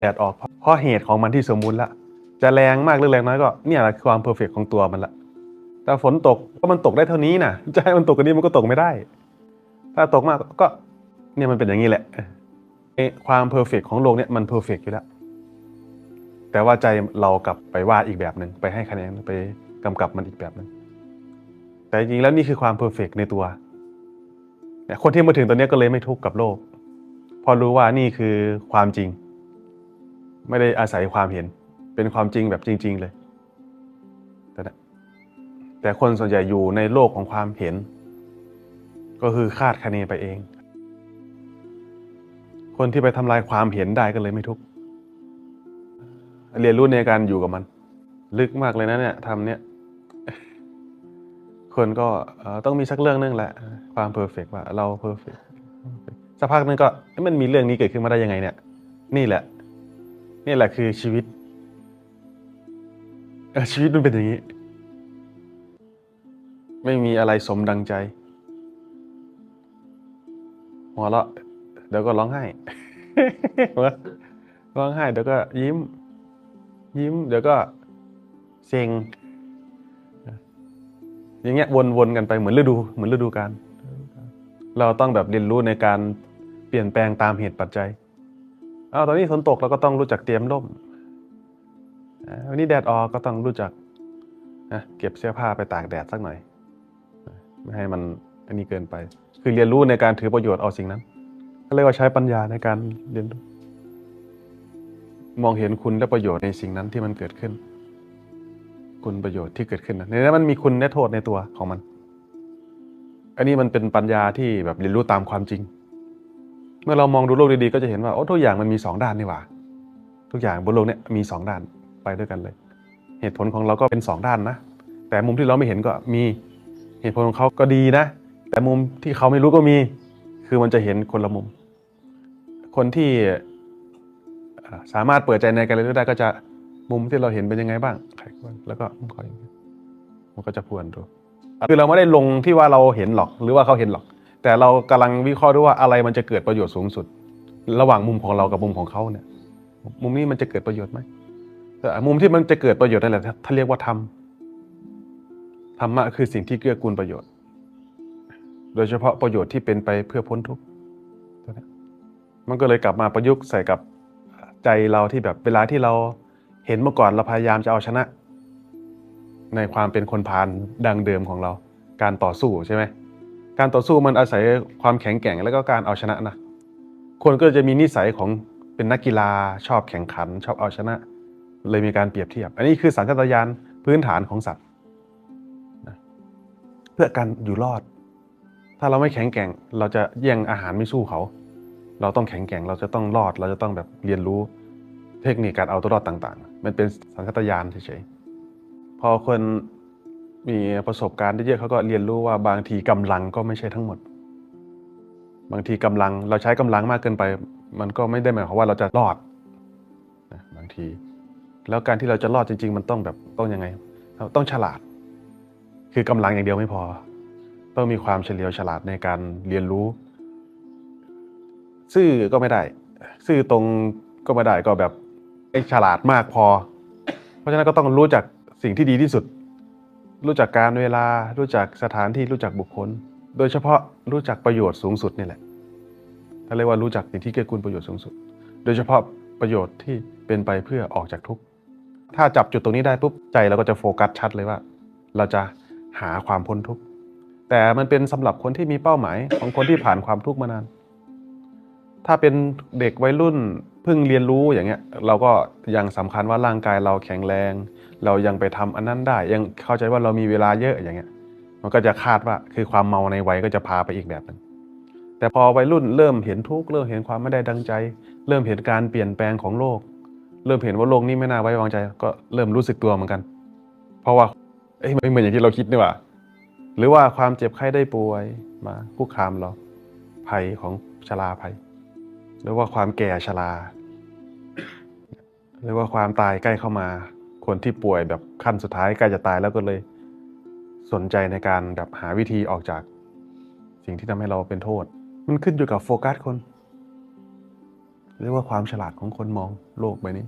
แดดออกเพราะเหตุของมันที่สมบูรณ์ละจะแรงมากหรือแรงน้อยก็เนี่ยแหละคือความเพอร์เฟกของตัวมันละแต่ฝนตกก็มันตกได้เท่านี้นะจะให้มันตกกันนี้มันก็ตกไม่ได้ ถ้าตกมากก็เนี่ยมันเป็นอย่างนี้แหละเอ๊ะความเพอร์เฟกของโลกเนี่ยมันเพอร์เฟกอยู่แล้วแต่ว่าใจเรากลับไปว่าอีกแบบหนึ่งไปให้คะแนนไปกำกับมันอีกแบบหนึ่งแต่จริงๆแล้วนี่คือความเพอร์เฟกในตัวคนที่มาถึงตอนนี้ก็เลยไม่ทุกข์กับโลก พอรู้ว่านี่คือความจริง ไม่ได้อาศัยความเห็น เป็นความจริงแบบจริง ๆ เลย แต่แต่คนส่วนใหญ่อยู่ในโลกของความเห็น ก็คือคาดคะเนไปเอง คนที่ไปทำลายความเห็นได้ก็เลยไม่ทุกข์เรียนรู้ในการอยู่กับมัน ลึกมากเลยนะเนี่ยทำเนี่ยคนก็ต้องมีสักเรื่องนึงแหละ ความเพอร์เฟกว่าเราเพอร์เฟกสักพักนึงก็มันมีเรื่องนี้เกิดขึ้นมาได้ยังไงเนี่ย นี่แหละ นี่แหละคือชีวิตเออชีวิตมันเป็นอย่างนี้ ไม่มีอะไรสมดังใจ หัวเราะเดี๋ยวก็ร้องไห้ ร้องไห้เดี๋ยวก็ยิ้ม ยิ้ม เดี๋ยวก็เซ็งอย่างเงี้ยวนๆกันไปเหมือนฤดู เหมือนฤดูกาลเราต้องแบบเรียนรู้ในการเปลี่ยนแปลงตามเหตุปัจจัย อาตอนนี้ฝนตกเราก็ต้องรู้จักเตรียมร่มวันนี้แดดออกก็ต้องรู้จักนะเก็บเสื้อผ้าไปตากแดดสักหน่อย ไม่ให้มันอันนี้เกินไป คือเรียนรู้ในการถือประโยชน์เอาสิ่งนั้นก็เรียกว่าใช้ปัญญาในการเรียนรู้มองเห็นคุณและประโยชน์ในสิ่งนั้นที่มันเกิดขึ้น คุณประโยชน์ที่เกิดขึ้นนะในนั้นมันมีคุณและโทษในตัวของมัน อันนี้มันเป็นปัญญาที่แบบเรียนรู้ตามความจริง เมื่อเรามองดูโลกดีๆก็จะเห็นว่าโอ้ทุกอย่างมันมีสองด้านนี่หว่า ทุกอย่างบนโลกเนี้ยมีสองด้านไปด้วยกันเลย เหตุผลของเราก็เป็นสองด้านนะ แต่มุมที่เราไม่เห็นก็มีเหตุผลของเขาก็ดีนะ แต่มุมที่เขาไม่รู้ก็มี คือมันจะเห็นคนละมุม คนที่สามารถเปิดใจในการเรียนได้ก็จะมุมที่เราเห็นเป็นยังไงบ้างใครควรแล้วก็คอยมันก็จะพวนดูคือเราไม่ได้ลงที่ว่าเราเห็นหรอกหรือว่าเขาเห็นหรอก แต่เรากำลังวิเคราะห์ด้วยว่าอะไรมันจะเกิดประโยชน์สูงสุด ระหว่างมุมของเรากับมุมของเขาเนี่ย มุมนี้มันจะเกิดประโยชน์ไหมแต่มุมที่มันจะเกิดประโยชน์นั่นแหละถ้าเรียกว่าธรรมธรรมะคือสิ่งที่เกื้อกูลประโยชน์ โดยเฉพาะประโยชน์ที่เป็นไปเพื่อพ้นทุกข์มันก็เลยกลับมาประยุกต์ใส่กับใจเราที่แบบเวลาที่เราเห็นเมื่อก่อนเราพยายามจะเอาชนะ ในความเป็นคนพาลดังเดิมของเรา การต่อสู้ใช่ไหม การต่อสู้มันอาศัยความแข็งแกร่ง แล้วก็การเอาชนะนะคนก็จะมีนิสัยของเป็นนักกีฬาชอบแข่งขัน ชอบเอาชนะ เลยมีการเปรียบเทียบ อันนี้คือสัญชาตญาณพื้นฐานของสัตว์นะเพื่อการอยู่รอด ถ้าเราไม่แข็งแกร่ง เราจะแย่งอาหารไม่สู้เขา เราต้องแข็งแกร่ง เราจะต้องรอด เราจะต้องแบบเรียนรู้เทคนิคการเอาตัวรอดต่าง ๆ มันเป็นสัญชาตญาณเฉยๆพอคน มีประสบการณ์เยอะๆเขาก็เรียนรู้ว่าบางทีกำลังก็ไม่ใช่ทั้งหมด บางทีกำลังเราใช้กำลังมากเกินไป มันก็ไม่ได้หมายความว่าเราจะรอดนะบางที แล้วการที่เราจะรอดจริง ๆ มันต้องแบบต้องยังไง ต้องฉลาด คือกำลังอย่างเดียวไม่พอ ต้องมีความเฉลียวฉลาดในการเรียนรู้ ซื่อก็ไม่ได้ ซื่อตรงก็ไม่ได้ก็แบบไอ้ฉลาดมากพอ เพราะฉะนั้นก็ต้องรู้จักสิ่งที่ดีที่สุด รู้จักการเวลา รู้จักสถานที่รู้จักบุคคล โดยเฉพาะรู้จักประโยชน์สูงสุดนี่แหละถ้าเรียกว่ารู้จักสิ่งที่เกื้อกูลประโยชน์สูงสุด โดยเฉพาะประโยชน์ที่เป็นไปเพื่อออกจากทุกข์ ถ้าจับจุดตรงนี้ได้ปุ๊บใจเราก็จะโฟกัสชัดเลยว่า เราจะหาความพ้นทุกข์ แต่มันเป็นสำหรับคนที่มีเป้าหมายของคนที่ผ่านความทุกข์มานาน ถ้าเป็นเด็กวัยรุ่นเพิ่งเรียนรู้อย่างเงี้ยเราก็ยังสำคัญว่าร่างกายเราแข็งแรง เรายังไปทำอันนั้นได้ ยังเข้าใจว่าเรามีเวลาเยอะอย่างเงี้ย มันก็จะคาดว่าคือความเมาในวัยก็จะพาไปอีกแบบหนึ่งแต่พอวัยรุ่นเริ่มเห็นทุกข์เริ่มเห็นความไม่ได้ดังใจ เริ่มเห็นการเปลี่ยนแปลงของโลก เริ่มเห็นว่าโลกนี้ไม่น่าไว้วางใจ ก็เริ่มรู้สึกตัวเหมือนกัน เพราะว่าเอ้ยไม่เหมือนอย่างที่เราคิดนี่หว่าหรือว่าความเจ็บไข้ได้ป่วยมาคุกคามเราภัยของชราภัย หรือว่าความแก่ชราหรือว่าความตายใกล้เข้ามา คนที่ป่วยแบบขั้นสุดท้ายใกล้จะตายแล้วก็เลย สนใจในการแบบหาวิธีออกจาก สิ่งที่ทำให้เราเป็นโทษ มันขึ้นอยู่กับโฟกัสคน เรียกว่าความฉลาดของคนมองโลกใบนี้